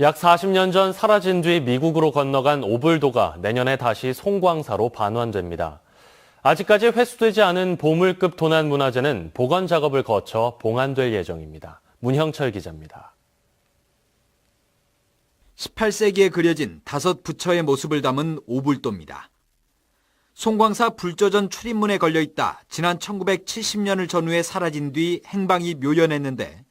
약 40년 전 사라진 뒤 미국으로 건너간 오불도가 내년에 다시 송광사로 반환됩니다. 아직까지 회수되지 않은 보물급 도난 문화재는 복원 작업을 거쳐 봉안될 예정입니다. 문형철 기자입니다. 18세기에 그려진 다섯 부처의 모습을 담은 오불도입니다. 송광사 불조전 출입문에 걸려 있다 지난 1970년을 전후에 사라진 뒤 행방이 묘연했는데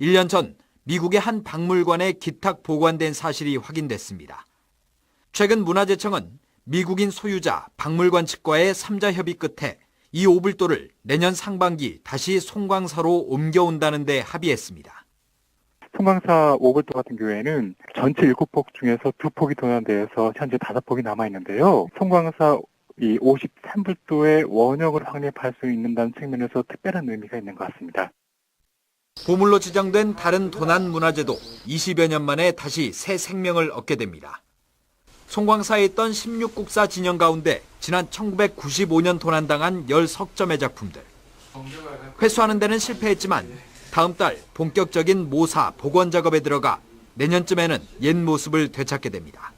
1년 전 미국의 한 박물관에 기탁 보관된 사실이 확인됐습니다. 최근 문화재청은 미국인 소유자 박물관 측과의 3자 협의 끝에 이 오불도를 내년 상반기 다시 송광사로 옮겨온다는 데 합의했습니다. 송광사 오글도 같은 경우에는 전체 일곱 폭 중에서 두 폭이 도난돼서 현재 다섯 폭이 남아 있는데요. 송광사 이 53불도의 원역을 확립할 수 있는다는 측면에서 특별한 의미가 있는 것 같습니다. 보물로 지정된 다른 도난 문화재도 20여 년 만에 다시 새 생명을 얻게 됩니다. 송광사에 있던 16국사 진영 가운데 지난 1995년 도난당한 10석점의 작품들. 회수하는 데는 실패했지만 다음 달 본격적인 모사, 복원 작업에 들어가 내년쯤에는 옛 모습을 되찾게 됩니다.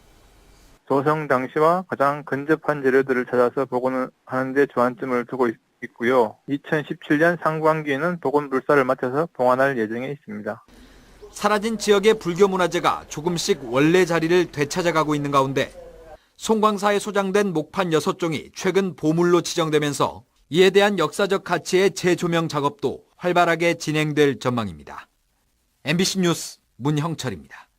조성 당시와 가장 근접한 재료들을 찾아서 복원을 하는데 주안점을 두고 있, 고요 2017년 상반기에는 복원 불사를 마쳐서 봉안할 예정에 있습니다. 사라진 지역의 불교 문화재가 조금씩 원래 자리를 되찾아가고 있는 가운데 송광사에 소장된 목판 6종이 최근 보물로 지정되면서 이에 대한 역사적 가치의 재조명 작업도 활발하게 진행될 전망입니다. MBC 뉴스 문형철입니다.